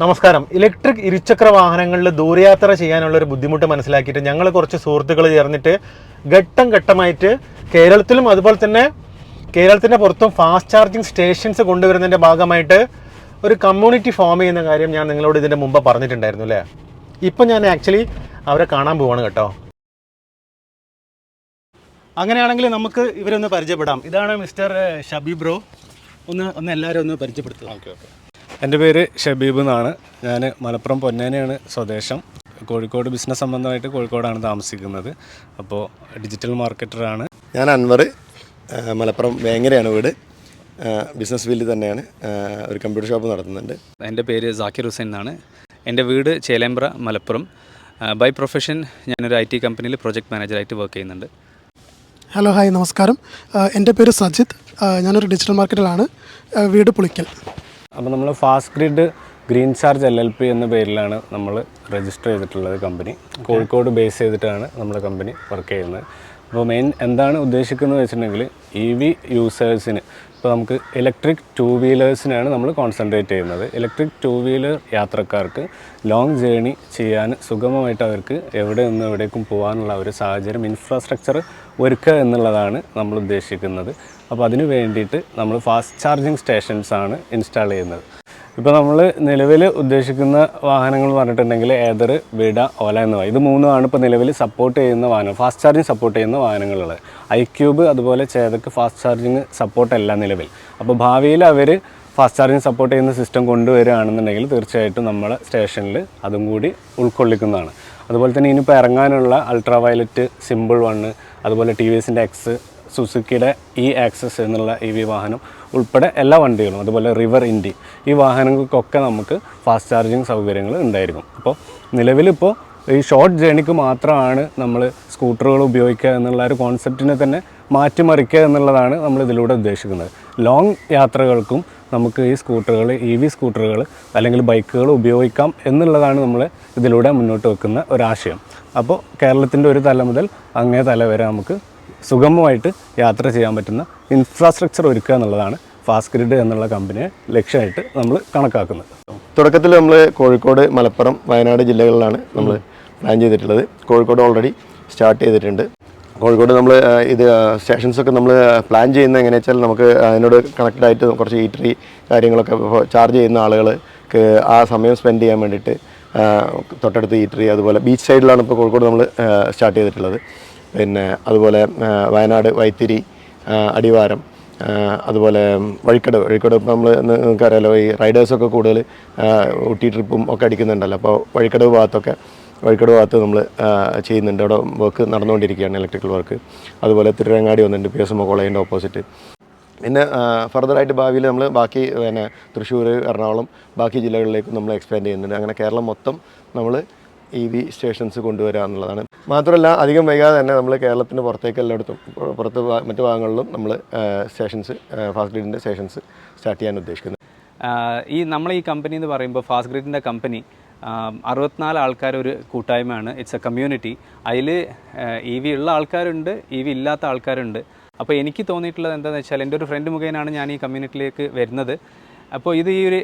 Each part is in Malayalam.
നമസ്കാരം. ഇലക്ട്രിക് ഇരുചക്ര വാഹനങ്ങളിൽ ദൂരയാത്ര ചെയ്യാനുള്ള ഒരു ബുദ്ധിമുട്ട് മനസ്സിലാക്കിയിട്ട് ഞങ്ങൾ കുറച്ച് സുഹൃത്തുക്കൾ ചേർന്നിട്ട് ഘട്ടം ഘട്ടമായിട്ട് കേരളത്തിലും അതുപോലെ തന്നെ കേരളത്തിന്റെ പുറത്തും ഫാസ്റ്റ് ചാർജിങ് സ്റ്റേഷൻസ് കൊണ്ടുവരുന്നതിന്റെ ഭാഗമായിട്ട് ഒരു കമ്മ്യൂണിറ്റി ഫോം ചെയ്യുന്ന കാര്യം ഞാൻ നിങ്ങളോട് ഇതിന്റെ മുമ്പ് പറഞ്ഞിട്ടുണ്ടായിരുന്നു അല്ലേ? ഇപ്പം ഞാൻ ആക്ച്വലി അവരെ കാണാൻ പോവാണ് കേട്ടോ. അങ്ങനെയാണെങ്കിൽ നമുക്ക് ഇവരൊന്ന് പരിചയപ്പെടാം. ഇതാണ് മിസ്റ്റർ ഷബി ബ്രോ. ഒന്ന് ഒന്ന് എല്ലാവരും ഒന്ന് പരിചയപ്പെടുത്തുക. എന്റെ പേര് ഷബീബ് എന്നാണ്. ഞാൻ മലപ്പുറം പൊന്നാനിയാണ് സ്വദേശം. കോഴിക്കോട് ബിസിനസ് സംബന്ധമായിട്ട് കോഴിക്കോടാണ് താമസിക്കുന്നത്. അപ്പോൾ ഡിജിറ്റൽ മാർക്കറ്ററാണ്. ഞാൻ അൻവർ മലപ്പുറം വേങ്ങരയാണ് വീട്. ബിസിനസ് ഫീൽഡിൽ തന്നെയാണ്. ഒരു കമ്പ്യൂട്ടർ ഷോപ്പ് നടത്തുന്നുണ്ട്. എന്റെ പേര് സാക്കിർ ഹുസൈൻ എന്നാണ്. എന്റെ വീട് ചേലേമ്പ്ര മലപ്പുറം. ബൈ പ്രൊഫഷൻ ഞാനൊരു ഐ ടി കമ്പനിയിൽ പ്രൊജക്ട് മാനേജറായിട്ട് വർക്ക് ചെയ്യുന്നുണ്ട്. ഹലോ ഹായ് നമസ്കാരം. എന്റെ പേര് സജിത്. ഞാനൊരു ഡിജിറ്റൽ മാർക്കറ്റിലാണ് വീട് പുളിക്കൽ. അപ്പോൾ നമ്മൾ fast grid green charge L L P എന്ന പേരിലാണ് നമ്മൾ രജിസ്റ്റർ ചെയ്തിട്ടുള്ളത് കമ്പനി കോഴിക്കോട് ബേസ് ചെയ്തിട്ടാണ് നമ്മുടെ കമ്പനി വർക്ക് ചെയ്യുന്നത്. അപ്പോൾ മെയിൻ എന്താണ് ഉദ്ദേശിക്കുന്നത് വെച്ചിട്ടുണ്ടെങ്കിൽ ഇ വി യൂസേഴ്സിന് ഇപ്പോൾ നമുക്ക് ഇലക്ട്രിക് ടു വീലേഴ്സിനാണ് നമ്മൾ കോൺസെൻട്രേറ്റ് ചെയ്യുന്നത്. ഇലക്ട്രിക് ടു വീലർ യാത്രക്കാർക്ക് ലോങ് ജേണി ചെയ്യാൻ സുഗമമായിട്ട് അവർക്ക് എവിടെ നിന്ന് എവിടേക്കും പോകാനുള്ള ഒരു സാഹചര്യം ഇൻഫ്രാസ്ട്രക്ചർ ഒരുക്കുക എന്നുള്ളതാണ് നമ്മൾ ഉദ്ദേശിക്കുന്നത്. അപ്പോൾ അതിന് വേണ്ടിയിട്ട് നമ്മൾ ഫാസ്റ്റ് ചാർജിങ് സ്റ്റേഷൻസ് ആണ് ഇൻസ്റ്റാൾ ചെയ്യുന്നത്. ഇപ്പോൾ നമ്മൾ നിലവിൽ ഉദ്ദേശിക്കുന്ന വാഹനങ്ങൾ പറഞ്ഞിട്ടുണ്ടെങ്കിൽ ഏതർ വിട ഓല എന്നിവ ഇത് മൂന്നുമാണ് ഇപ്പോൾ നിലവിൽ സപ്പോർട്ട് ചെയ്യുന്ന വാഹനം ഫാസ്റ്റ് ചാർജിങ് സപ്പോർട്ട് ചെയ്യുന്ന വാഹനങ്ങളുള്ളത്. ഐ ക്യൂബ് അതുപോലെ ചേതക്ക് ഫാസ്റ്റ് ചാർജിങ് സപ്പോർട്ടല്ല നിലവിൽ. അപ്പോൾ ഭാവിയിൽ അവർ ഫാസ്റ്റ് ചാർജിങ് സപ്പോർട്ട് ചെയ്യുന്ന സിസ്റ്റം കൊണ്ടുവരികയാണെന്നുണ്ടെങ്കിൽ തീർച്ചയായിട്ടും നമ്മളെ സ്റ്റേഷനിൽ അതും കൂടി ഉൾക്കൊള്ളിക്കുന്നതാണ്. അതുപോലെ തന്നെ ഇനിയിപ്പോൾ ഇറങ്ങാനുള്ള അൾട്രാ വയലറ്റ് സിമ്പിൾ വണ്ണ് അതുപോലെ ടി വി എസിന്റെ എക്സ് സുസുക്കിയുടെ ഇ ആക്സസ് എന്നുള്ള ഇ വി വാഹനം ഉൾപ്പെടെ എല്ലാ വണ്ടികളും അതുപോലെ റിവർ ഇൻഡി ഈ വാഹനങ്ങൾക്കൊക്കെ നമുക്ക് ഫാസ്റ്റ് ചാർജിങ് സൗകര്യങ്ങൾ ഉണ്ടായിരിക്കും. അപ്പോൾ നിലവിലിപ്പോൾ ഈ ഷോർട്ട് ജേണിക്ക് മാത്രമാണ് നമ്മൾ സ്കൂട്ടറുകൾ ഉപയോഗിക്കുക എന്നുള്ള ഒരു കോൺസെപ്റ്റിനെ തന്നെ മാറ്റിമറിക്കുക എന്നുള്ളതാണ് നമ്മൾ ഇതിലൂടെ ഉദ്ദേശിക്കുന്നത്. ലോങ് യാത്രകൾക്കും നമുക്ക് ഈ സ്കൂട്ടറുകൾ ഇ വി സ്കൂട്ടറുകൾ അല്ലെങ്കിൽ ബൈക്കുകൾ ഉപയോഗിക്കാം എന്നുള്ളതാണ് നമ്മൾ ഇതിലൂടെ മുന്നോട്ട് വെക്കുന്ന ഒരാശയം. അപ്പോൾ കേരളത്തിന്റെ ഒരു തല മുതൽ അങ്ങേ തല വരെ നമുക്ക് സുഗമമായിട്ട് യാത്ര ചെയ്യാൻ പറ്റുന്ന ഇൻഫ്രാസ്ട്രക്ചർ ഒരുക്കുക എന്നുള്ളതാണ് ഫാസ്റ്റ് ഗ്രിഡ് എന്നുള്ള കമ്പനിയെ ലക്ഷ്യമായിട്ട് നമ്മൾ കണക്കാക്കുന്നത്. തുടക്കത്തിൽ നമ്മൾ കോഴിക്കോട് മലപ്പുറം വയനാട് ജില്ലകളിലാണ് നമ്മൾ പ്ലാൻ ചെയ്തിട്ടുള്ളത്. കോഴിക്കോട് ഓൾറെഡി സ്റ്റാർട്ട് ചെയ്തിട്ടുണ്ട്. കോഴിക്കോട് നമ്മൾ ഇത് സ്റ്റേഷൻസൊക്കെ നമ്മൾ പ്ലാൻ ചെയ്യുന്ന എങ്ങനെയാ വെച്ചാൽ നമുക്ക് അതിനോട് കണക്റ്റഡ് ആയിട്ട് കുറച്ച് ഈറ്ററി കാര്യങ്ങളൊക്കെ ചാർജ് ചെയ്യുന്ന ആളുകൾക്ക് ആ സമയം സ്പെൻഡ് ചെയ്യാൻ വേണ്ടിയിട്ട് തൊട്ടടുത്ത് ഈറ്ററി അതുപോലെ ബീച്ച് സൈഡിലാണ് ഇപ്പോൾ കോഴിക്കോട് നമ്മൾ സ്റ്റാർട്ട് ചെയ്തിട്ടുള്ളത്. പിന്നെ അതുപോലെ വയനാട് വൈത്തിരി അടിവാരം അതുപോലെ വഴിക്കടവ്. വഴിക്കടവ് ഇപ്പോൾ നമ്മൾ നിങ്ങൾക്കറിയാലോ ഈ റൈഡേഴ്സൊക്കെ കൂടുതൽ ഊട്ടി ട്രിപ്പും ഒക്കെ അടിക്കുന്നുണ്ടല്ലോ. അപ്പോൾ വഴിക്കടവ് ഭാഗത്തൊക്കെ വഴിക്കടവ് ഭാഗത്ത് നമ്മൾ ചെയ്യുന്നുണ്ട്. അവിടെ വർക്ക് നടന്നുകൊണ്ടിരിക്കുകയാണ് ഇലക്ട്രിക്കൽ വർക്ക് അതുപോലെ തിരുരങ്ങാടി വന്നിട്ടുണ്ട് പി എസ് എം കോളേജിന്റെ ഓപ്പോസിറ്റ് പിന്നെ ഫർദറായിട്ട് ഭാവിയിൽ നമ്മൾ ബാക്കി പിന്നെ തൃശ്ശൂർ എറണാകുളം ബാക്കി ജില്ലകളിലേക്കും നമ്മൾ എക്സ്പാൻഡ് ചെയ്യുന്നുണ്ട്. അങ്ങനെ കേരളം മൊത്തം നമ്മൾ ഇ വി സ്റ്റേഷൻസ് കൊണ്ടുവരിക എന്നുള്ളതാണ് മാത്രമല്ല അധികം വൈകാതെ തന്നെ നമ്മൾ കേരളത്തിന്റെ പുറത്തേക്ക് എല്ലായിടത്തും പുറ- പുറത്ത് മറ്റു ഭാഗങ്ങളിലും നമ്മൾ സ്റ്റേഷൻസ് ഫാസ്റ്റ് ഗ്രിഡിന്റെ സ്റ്റേഷൻസ് സ്റ്റാർട്ട് ചെയ്യാൻ ഉദ്ദേശിക്കുന്നത് ഈ നമ്മൾ ഈ കമ്പനി എന്ന് പറയുമ്പോൾ ഫാസ്റ്റ് ഗ്രിഡിന്റെ കമ്പനി അറുപത്തിനാല് ആൾക്കാർ ഒരു കൂട്ടായ്മയാണ് ഇറ്റ്സ് എ കമ്മ്യൂണിറ്റി അതിൽ ഇ വി ഉള്ള ആൾക്കാരുണ്ട് ഇ വി ഇല്ലാത്ത ആൾക്കാരുണ്ട്. അപ്പോൾ എനിക്ക് തോന്നിയിട്ടുള്ളത് എന്താണെന്ന് വെച്ചാൽ എന്റെ ഒരു ഫ്രണ്ട് മുഖേനയാണ് ഞാൻ ഈ കമ്മ്യൂണിറ്റിയിലേക്ക് വരുന്നത്. അപ്പോൾ ഇത് ഈ ഒരു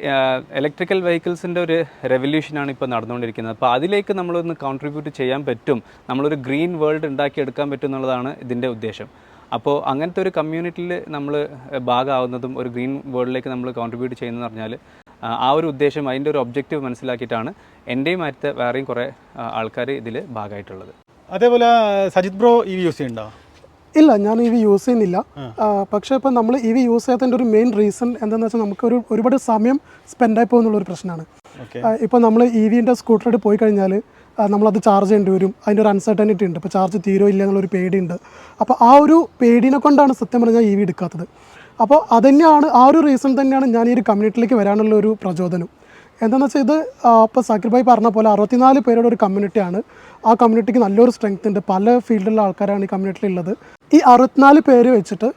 ഇലക്ട്രിക്കൽ വെഹിക്കിൾസിന്റെ ഒരു റെവല്യൂഷനാണ് ഇപ്പോൾ നടന്നുകൊണ്ടിരിക്കുന്നത്. അപ്പോൾ അതിലേക്ക് നമ്മളൊന്ന് കോൺട്രിബ്യൂട്ട് ചെയ്യാൻ പറ്റും. നമ്മളൊരു ഗ്രീൻ വേൾഡ് ഉണ്ടാക്കിയെടുക്കാൻ പറ്റും എന്നുള്ളതാണ് ഇതിന്റെ ഉദ്ദേശം. അപ്പോൾ അങ്ങനത്തെ ഒരു കമ്മ്യൂണിറ്റിയിൽ നമ്മൾ ഭാഗമാവുന്നതും ഒരു ഗ്രീൻ വേൾഡിലേക്ക് നമ്മൾ കോൺട്രിബ്യൂട്ട് ചെയ്യുന്നതെന്ന് പറഞ്ഞാൽ ആ, ഒരു ഉദ്ദേശം അതിന്റെ ഒരു ഒബ്ജക്റ്റീവ് മനസ്സിലാക്കിയിട്ടാണ് എന്റെയും അടുത്ത വേറെയും കുറേ ആൾക്കാർ ഇതിൽ ഭാഗമായിട്ടുള്ളത്. അതേപോലെ സജിത് ബ്രോ ഈ യൂസ് ചെയ്യുന്നുണ്ടോ ഇല്ല ഞാൻ ഇ വി യൂസ് ചെയ്യുന്നില്ല പക്ഷേ ഇപ്പം നമ്മൾ ഇ വി യൂസ് ചെയ്യാത്തതിന്റെ ഒരു മെയിൻ റീസൺ എന്താണെന്ന് വെച്ചാൽ നമുക്ക് ഒരു ഒരുപാട് സമയം സ്പെൻഡ് സ്പെൻഡായി പോകുന്നുള്ളൊരു പ്രശ്നമാണ് ഇപ്പം ഇപ്പോൾ നമ്മൾ ഇ വിന്റെ സ്കൂട്ടറിൽ പോയി കഴിഞ്ഞാൽ നമ്മളത് ചാർജ് ചെയ്യേണ്ടി വരും. അതിന്റെ ഒരു അൺസർട്ടനിറ്റി ഉണ്ട്. ഇപ്പോൾ ചാർജ് തീരോ ഇല്ല എന്നുള്ളൊരു പേടിയുണ്ട്. അപ്പോൾ ആ ഒരു പേടിനെ കൊണ്ടാണ് സത്യം പറഞ്ഞാൽ ഇ വി എടുക്കാത്തത്. അപ്പോൾ അതുതന്നെയാണ് ആ ഒരു റീസൺ തന്നെയാണ് ഞാൻ ഈ ഒരു കമ്മ്യൂണിറ്റിയിലേക്ക് വരാനുള്ള ഒരു പ്രചോദനം. എന്താണെന്ന് വെച്ചാൽ ഇത് ഇപ്പോൾ സാക്കിർ ഭായി പറഞ്ഞ പോലെ അറുപത്തിനാല് പേരുടെ ഒരു കമ്മ്യൂണിറ്റിയാണ് ആ കമ്മ്യൂണിറ്റിക്ക് നല്ലൊരു സ്ട്രെങ്ത് ഉണ്ട്. പല ഫീൽഡിലുള്ള ആൾക്കാരാണ് ഈ കമ്മ്യൂണിറ്റിയിൽ ഉള്ളത് ഈ അറുപത്തിനാല് പേര് വെച്ചിട്ട്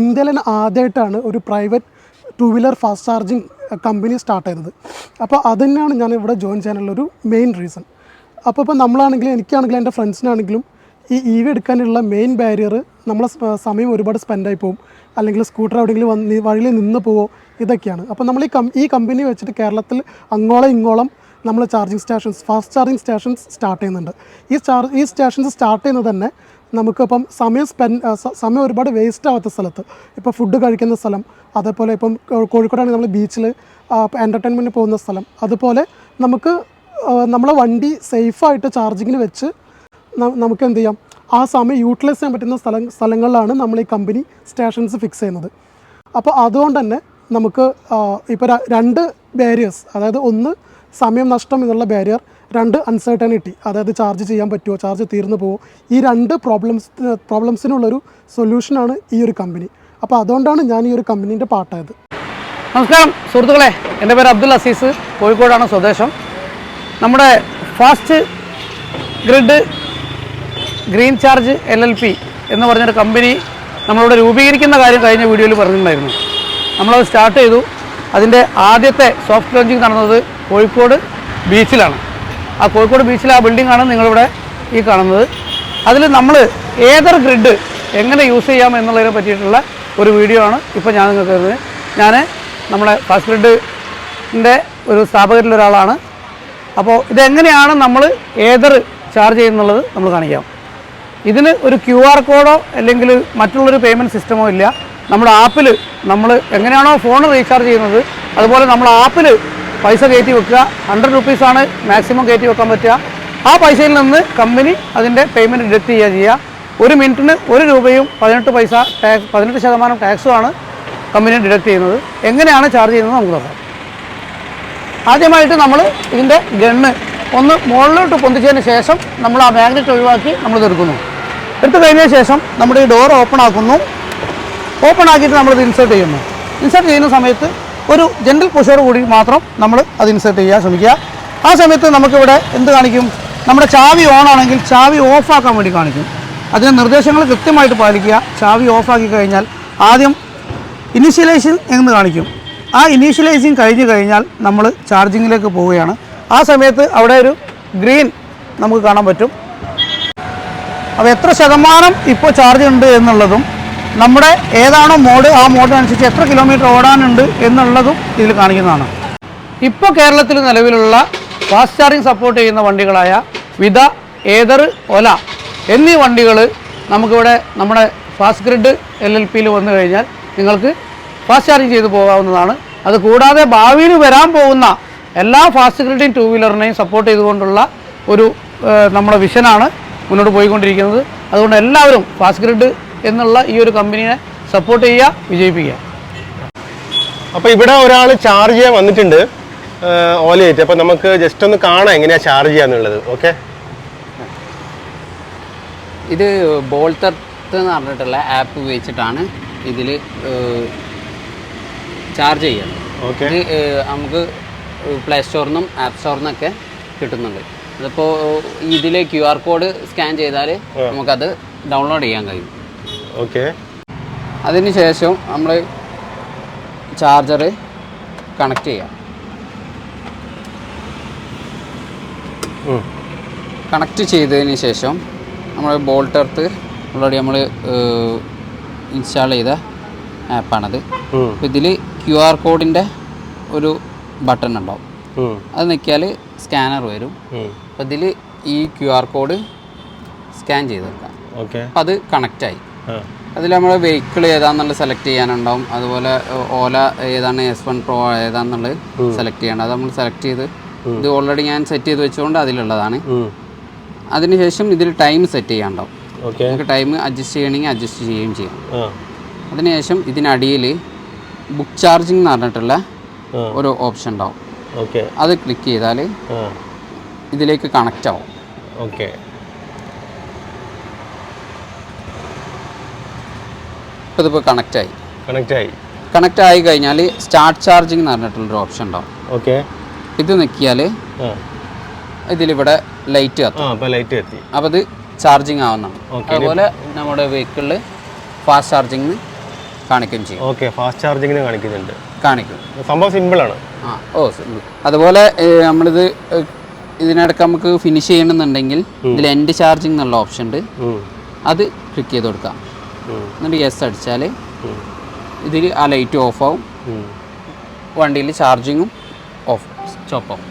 ഇന്ത്യയിൽ തന്നെ ആദ്യമായിട്ടാണ് ഒരു private two wheeler fast charging company start ചെയ്തത്. അപ്പോൾ അത് തന്നെയാണ് ഞാൻ ഇവിടെ ജോയിൻ ചെയ്യാനുള്ള ഒരു മെയിൻ റീസൺ അപ്പോൾ ഇപ്പോൾ നമ്മളാണെങ്കിലും എനിക്കാണെങ്കിലും എന്റെ ഫ്രണ്ട്സിനാണെങ്കിലും ഈ ഇ വി എടുക്കാനുള്ള മെയിൻ ബാരിയർ നമ്മളെ സമയം ഒരുപാട് സ്പെൻഡായി പോകും അല്ലെങ്കിൽ സ്കൂട്ടർ എവിടെയെങ്കിലും വന്ന് വഴിയിൽ നിന്ന് പോവോ ഇതൊക്കെയാണ്. അപ്പോൾ നമ്മൾ ഈ കം ഈ കമ്പനി വെച്ചിട്ട് കേരളത്തിൽ അങ്ങോളം ഇങ്ങോളം നമ്മൾ charging stations fast charging stations start ചെയ്യുന്നുണ്ട്. ഈ ചാർ ഈ സ്റ്റേഷൻസ് സ്റ്റാർട്ട് ചെയ്യുന്നത് തന്നെ നമുക്കിപ്പം സമയം സ്പെൻഡ് സമയം ഒരുപാട് വേസ്റ്റ് ആവാത്ത സ്ഥലത്ത്. ഇപ്പോൾ ഫുഡ് കഴിക്കുന്ന സ്ഥലം അതേപോലെ ഇപ്പം കോഴിക്കോടാണെങ്കിൽ നമ്മൾ ബീച്ചിൽ എന്റർടൈൻമെന്റിന് പോകുന്ന സ്ഥലം. അതുപോലെ നമുക്ക് നമ്മളെ വണ്ടി സേഫായിട്ട് ചാർജിങ്ങിന് വെച്ച് നമുക്ക് എന്ത് ചെയ്യാം? ആ സമയം യൂട്ടിലൈസ് ചെയ്യാൻ പറ്റുന്ന സ്ഥലം സ്ഥലങ്ങളിലാണ് നമ്മൾ ഈ കമ്പനി സ്റ്റേഷൻസ് ഫിക്സ് ചെയ്യുന്നത്. അപ്പോൾ അതുകൊണ്ട് തന്നെ നമുക്ക് ഇപ്പോൾ രണ്ട് ബാരിയേഴ്സ് അതായത് ഒന്ന് സമയം നഷ്ടം എന്നുള്ള ബാരിയർ രണ്ട് അൺസർട്ടനിറ്റി അതായത് ചാർജ് ചെയ്യാൻ പറ്റുമോ ചാർജ് തീർന്നു പോവോ ഈ രണ്ട് പ്രോബ്ലംസ് പ്രോബ്ലംസിനുള്ളൊരു സൊല്യൂഷനാണ് ഈ ഒരു കമ്പനി അപ്പോൾ അതുകൊണ്ടാണ് ഞാൻ ഈ ഒരു കമ്പനീന്റെ പാർട്ടായത് നമസ്കാരം സുഹൃത്തുക്കളെ. എന്റെ പേര് അബ്ദുൽ അസീസ് കോഴിക്കോടാണ് സ്വദേശം. നമ്മുടെ fast grid green charge L L P എന്ന് പറഞ്ഞൊരു കമ്പനി നമ്മളിവിടെ രൂപീകരിക്കുന്ന കാര്യം കഴിഞ്ഞ വീഡിയോയിൽ പറഞ്ഞിട്ടുണ്ടായിരുന്നു. നമ്മളത് സ്റ്റാർട്ട് ചെയ്തു. അതിന്റെ ആദ്യത്തെ സോഫ്റ്റ് ലോഞ്ചിങ് നടന്നത് കോഴിക്കോട് ബീച്ചിലാണ് ആ കോഴിക്കോട് ബീച്ചിലെ ആ ബിൽഡിംഗാണ് നിങ്ങളിവിടെ ഈ കാണുന്നത്. അതിൽ നമ്മൾ ഏതർ ഗ്രിഡ് എങ്ങനെ യൂസ് ചെയ്യാം എന്നുള്ളതിനെ പറ്റിയിട്ടുള്ള ഒരു വീഡിയോ ആണ് ഇപ്പോൾ ഞാൻ നിങ്ങൾക്ക് തരുന്നത്. ഞാൻ നമ്മുടെ ഫാസ്റ്റ് ഗ്രിഡിന്റെ ഒരു സ്ഥാപകരിൽ ഒരാളാണ്. അപ്പോൾ ഇതെങ്ങനെയാണ് നമ്മൾ ഏതർ ചാർജ് ചെയ്യുന്നുള്ളത് നമ്മൾ കാണിക്കാം. ഇതിന് ഒരു ക്യു ആർ കോഡോ അല്ലെങ്കിൽ മറ്റുള്ളൊരു പേയ്മെന്റ് സിസ്റ്റമോ ഇല്ല. നമ്മുടെ ആപ്പിൽ നമ്മൾ എങ്ങനെയാണോ ഫോൺ റീചാർജ് ചെയ്യുന്നത് അതുപോലെ നമ്മൾ ആപ്പിൽ പൈസ കയറ്റി വെക്കുക. ഹൺഡ്രഡ് റുപ്പീസാണ് മാക്സിമം കയറ്റി വെക്കാൻ പറ്റുക. ആ പൈസയിൽ നിന്ന് കമ്പനി അതിന്റെ പേയ്മെന്റ് ഡിഡക്റ്റ് ചെയ്യുക ചെയ്യുക. ഒരു മിനിറ്റിന് ഒരു രൂപയും പതിനെട്ട് പൈസ ടാക്സ് പതിനെട്ട് ശതമാനം ടാക്സുമാണ് കമ്പനി ഡിഡക്റ്റ് ചെയ്യുന്നത്. എങ്ങനെയാണ് ചാർജ് ചെയ്യുന്നത് നമുക്ക് നോക്കാം. ആദ്യമായിട്ട് നമ്മൾ ഇതിന്റെ ഗണ്ണ് ഒന്ന് മുകളിലോട്ട് പൊന്തിച്ചതിന് ശേഷം നമ്മൾ ആ മാഗ്നറ്റ് ഒഴിവാക്കി നമ്മൾ എടുക്കുന്നു. എടുത്തു കഴിഞ്ഞതിന് ശേഷം നമ്മുടെ ഈ ഡോർ ഓപ്പൺ ആക്കുന്നു. ഓപ്പൺ ആക്കിയിട്ട് നമ്മളിത് ഇൻസേർട്ട് ചെയ്യുന്നു. ഇൻസേർട്ട് ചെയ്യുന്ന സമയത്ത് ഒരു ജെന്റൽ പുഷോട് കൂടി മാത്രം നമ്മൾ അത് ഇൻസേർട്ട് ചെയ്യാൻ ശ്രമിക്കുക. ആ സമയത്ത് നമുക്കിവിടെ എന്ത് കാണിക്കും? നമ്മുടെ ചാവി ഓൺ ആണെങ്കിൽ ചാവി ഓഫാക്കാൻ വേണ്ടി കാണിക്കും. അതിന് നിർദ്ദേശങ്ങൾ കൃത്യമായിട്ട് പാലിക്കുക. ചാവി ഓഫാക്കി കഴിഞ്ഞാൽ ആദ്യം ഇനീഷ്യലൈസിങ് എന്ന് കാണിക്കും. ആ ഇനീഷ്യലൈസിങ് കഴിഞ്ഞ് കഴിഞ്ഞാൽ നമ്മൾ ചാർജിങ്ങിലേക്ക് പോവുകയാണ്. ആ സമയത്ത് അവിടെ ഒരു ഗ്രീൻ നമുക്ക് കാണാൻ പറ്റും. അപ്പോൾ എത്ര ശതമാനം ഇപ്പോൾ ചാർജ് ഉണ്ട് എന്നുള്ളതും നമ്മുടെ ഏതാണോ മോഡ് ആ മോഡിനനുസരിച്ച് എത്ര കിലോമീറ്റർ ഓടാനുണ്ട് എന്നുള്ളതും ഇതിൽ കാണിക്കുന്നതാണ്. ഇപ്പോൾ കേരളത്തിൽ നിലവിലുള്ള ഫാസ്റ്റ് ചാർജിങ് സപ്പോർട്ട് ചെയ്യുന്ന വണ്ടികളായ വിത ഏതർ ഒല എന്നീ വണ്ടികൾ നമുക്കിവിടെ നമ്മുടെ ഫാസ്റ്റ് ഗ്രിഡ് എൽ എൽ പിയിൽ വന്നു കഴിഞ്ഞാൽ നിങ്ങൾക്ക് ഫാസ്റ്റ് ചാർജിങ് ചെയ്തു പോകാവുന്നതാണ്. അത് കൂടാതെ ഭാവിയിൽ വരാൻ പോകുന്ന എല്ലാ ഫാസ്റ്റ് ഗ്രിഡിങ് ടു വീലറിനെയും സപ്പോർട്ട് ചെയ്തുകൊണ്ടുള്ള ഒരു നമ്മുടെ വിഷനാണ് മുന്നോട്ട് പോയിക്കൊണ്ടിരിക്കുന്നത്. അതുകൊണ്ട് എല്ലാവരും ഫാസ്റ്റ് ഗ്രിഡ് എന്നുള്ള ഈ ഒരു കമ്പനിയെ സപ്പോർട്ട് ചെയ്യുക വിജയിപ്പിക്കുക. അപ്പോൾ ഇവിടെ ഒരാൾ ചാർജ് ചെയ്യാൻ വന്നിട്ടുണ്ട് ഓലയായിട്ട്. അപ്പോൾ നമുക്ക് ജസ്റ്റ് ഒന്ന് കാണാം എങ്ങനെയാണ് ചാർജ് ചെയ്യാന്നുള്ളത് ഓക്കെ ഇത് ബോൾത്തർത്ത് എന്ന് പറഞ്ഞിട്ടുള്ള ആപ്പ് ഉപയോഗിച്ചിട്ടാണ് ഇതിൽ ചാർജ് ചെയ്യുന്നത്. ഓക്കെ ഇത് നമുക്ക് പ്ലേ സ്റ്റോറിൽ നിന്നും ആപ്പ് സ്റ്റോറിൽ നിന്നൊക്കെ കിട്ടുന്നുണ്ട്. അതിപ്പോൾ ഇതിൽ ക്യു ആർ കോഡ് സ്കാൻ ചെയ്താൽ നമുക്കത് ഡൗൺലോഡ് ചെയ്യാൻ കഴിയും. ഓക്കെ. അതിന് ശേഷം നമ്മൾ ചാർജർ കണക്ട് ചെയ്യാം. കണക്ട് ചെയ്തതിന് ശേഷം നമ്മൾ ബോൾട്ടർത്ത് ഓൾറെഡി നമ്മൾ ഇൻസ്റ്റാൾ ചെയ്ത ആപ്പാണത്. അപ്പോൾ ഇതിൽ ക്യു ആർ കോഡിന്റെ ഒരു ബട്ടൺ ഉണ്ടാവും. അത് നിൽക്കിയാൽ സ്കാനർ വരും. അപ്പോൾ ഇതിൽ ഈ ക്യു ആർ കോഡ് സ്കാൻ ചെയ്ത് വെക്കാം. ഓക്കെ. അപ്പോൾ അത് കണക്റ്റായി അതിൽ നമ്മൾ വെഹിക്കിൾ ഏതാണെന്നുള്ളത് സെലക്ട് ചെയ്യാനുണ്ടാവും. അതുപോലെ ഓല ഏതാണ് എസ് വൺ പ്രോ ഏതാണെന്നുള്ളത് സെലക്ട് ചെയ്യണം. അത് നമ്മൾ സെലക്ട് ചെയ്ത് ഇത് ഓൾറെഡി ഞാൻ സെറ്റ് ചെയ്ത് വെച്ചുകൊണ്ട് അതിലുള്ളതാണ്. അതിനുശേഷം ഇതിൽ ടൈം സെറ്റ് ചെയ്യാനുണ്ടാവും. നമുക്ക് ടൈം അഡ്ജസ്റ്റ് ചെയ്യണമെങ്കിൽ അഡ്ജസ്റ്റ് ചെയ്യുകയും ചെയ്യാം. അതിനുശേഷം ഇതിനടിയിൽ ബുക്ക് ചാർജിങ് എന്ന് പറഞ്ഞിട്ടുള്ള ഒരു ഓപ്ഷൻ ഉണ്ടാവും. ഓക്കെ അത് ക്ലിക്ക് ചെയ്താൽ ഇതിലേക്ക് കണക്റ്റ് ആവും. ഓക്കെ ഇപ്പോൾ ഇതിപ്പോൾ കണക്റ്റ് ആയി. കണക്റ്റ് ആയി. കണക്റ്റ് ആയി കഴിഞ്ഞാൽ സ്റ്റാർട്ട് ചാർജിങ് എന്ന് പറഞ്ഞിട്ടുള്ളൊരു ഓപ്ഷൻ ഉണ്ടാവും ഓക്കെ ഇത് നിൽക്കിയാൽ ഇതിലിവിടെ ലൈറ്റ് കത്തും. ലൈറ്റ് എത്തി അപ്പോൾ ഇത് ചാർജിങ് ആവുന്നതാണ്. അതുപോലെ നമ്മുടെ വെഹിക്കിളിൽ ഫാസ്റ്റ് ചാർജിങ് കാണിക്കുകയും ചെയ്യും. ഓക്കെ ഫാസ്റ്റ് ചാർജിങ്ങിന് കാണിക്കുന്നുണ്ട്. കാണിക്കും. സംഭവം സിമ്പിളാണ് ആ ഓ സിമ്പിൾ അതുപോലെ നമ്മളിത് ഇതിനിടയ്ക്ക് നമുക്ക് ഫിനിഷ് ചെയ്യണമെന്നുണ്ടെങ്കിൽ ഇതിൽ എൻഡ് ചാർജിങ് എന്നുള്ള ഓപ്ഷൻ ഉണ്ട്. അത് ക്ലിക്ക് ചെയ്ത് കൊടുക്കാം. എന്നിട്ട് യെസ് അടിച്ചാൽ ഇതിൽ ആ ലൈറ്റ് ഓഫ് ആവും. വണ്ടിയിൽ ചാർജിങ്ങും ഓഫ് സ്റ്റോപ്പ് ആവും.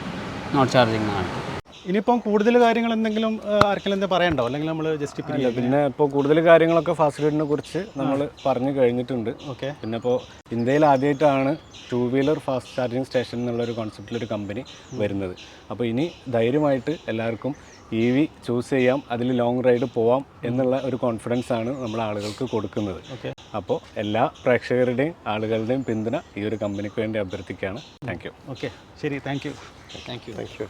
നോട്ട് ചാർജിങ് കാണിക്കും ഇനിയിപ്പം കൂടുതൽ കാര്യങ്ങൾ എന്തെങ്കിലും ആർക്കെങ്കിലും എന്താ പറയണ്ടോ? അല്ലെങ്കിൽ നമ്മൾ ജസ്റ്റ് ഇല്ല പിന്നെ ഇപ്പോൾ കൂടുതൽ കാര്യങ്ങളൊക്കെ ഫാസ്റ്റ് ഗ്രിഡിനെ കുറിച്ച് നമ്മൾ പറഞ്ഞു കഴിഞ്ഞിട്ടുണ്ട്. ഓക്കെ പിന്നെ ഇപ്പോൾ ഇന്ത്യയിൽ ആദ്യമായിട്ടാണ് two wheeler fast charging station എന്നുള്ളൊരു കോൺസെപ്റ്റിലൊരു കമ്പനി വരുന്നത്. അപ്പോൾ ഇനി ധൈര്യമായിട്ട് എല്ലാവർക്കും ഇ വി ചൂസ് ചെയ്യാം അതിൽ ലോങ് റൈഡ് പോവാം എന്നുള്ള ഒരു കോൺഫിഡൻസ് ആണ് നമ്മൾ ആളുകൾക്ക് കൊടുക്കുന്നത്. ഓക്കെ അപ്പോൾ എല്ലാ പ്രേക്ഷകരുടെയും ആളുകളുടെയും പിന്തുണ ഈ ഒരു കമ്പനിക്ക് വേണ്ടി അഭ്യർത്ഥിക്കുകയാണ്. താങ്ക് യു ഓക്കെ ശരി. Thank you thank you thank you